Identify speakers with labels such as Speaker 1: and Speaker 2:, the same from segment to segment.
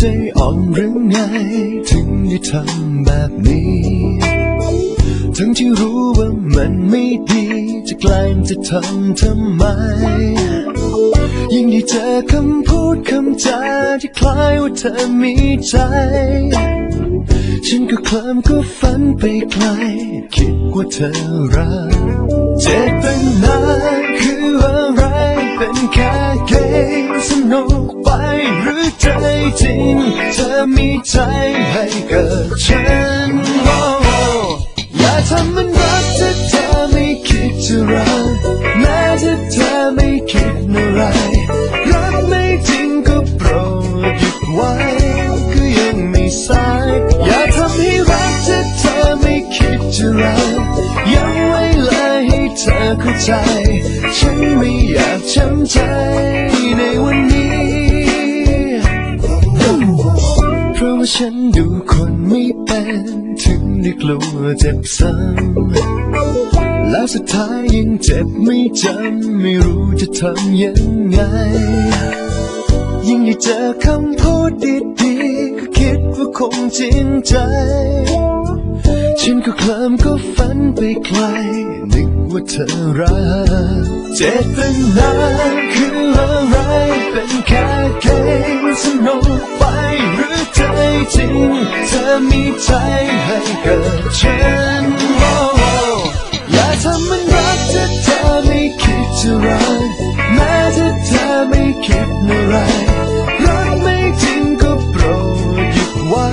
Speaker 1: ใจอ่อนหรือไง ถึงได้ทำแบบนี้ ทั้งที่รู้ว่ามันไม่ดี จะกล้งจะทำทำไม ยิ่งได้เจอคำพูดคำจาที่คล้ายว่าเธอมีใจ ฉันก็เคลิ้มก็ฝันไปไกล คิดว่าเธอรักเจตนาคืออะไร เป็นแค่เกมสนุกไป หรือใจจริง เธอมีใจให้กับฉันโอ้อย่าทำมันรักถ้าเธอไม่คิดจะรักแม้ถ้าเธอไม่คิดอะไร รักไม่จริงก็โปรดหยุดไว้ ก็ยังไม่สาย อย่าทำให้รักถ้าเธอไม่คิดจะรักยังไว้เลยให้เธอเข้าใจ ฉันไม่อยากช้ำใจ ฉันดูคนไม่เป็น ถึงได้กลัวเจ็บซ้ำแล้วสุดท้ายยังเจ็บไม่จำ ไม่รู้จะทำยังไง ยิ่งได้เจอคำพูดดีๆก็คิดว่าคงจริงใจ ฉันก็เคลิมก็ฝันไปไกล นึกว่าเธอรักเจตนา เธอมีใจให้กับฉันโออย่าทำมันรักถ้าเธอไม่คิดจะรักแม้ถ้าเธอไม่คิดอะไรรักไม่จริงก็โปรดหยุดไว้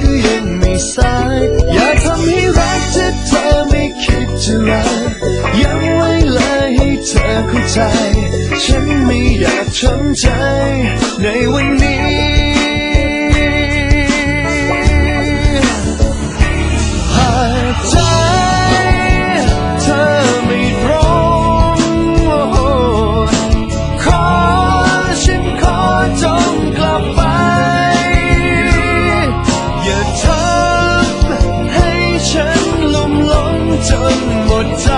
Speaker 1: ก็ยังไม่สายอย่าทำให้รักถ้าเธอไม่คิดจะรักยังไว้เลยให้เธอเข้าใจ ฉันไม่อยากช้ำใจในวันนี้ ใจ เธอไม่ตรงขอฉันขอจงกลับไป อย่าทำให้ฉันลุ่มหลงจนหมดใจ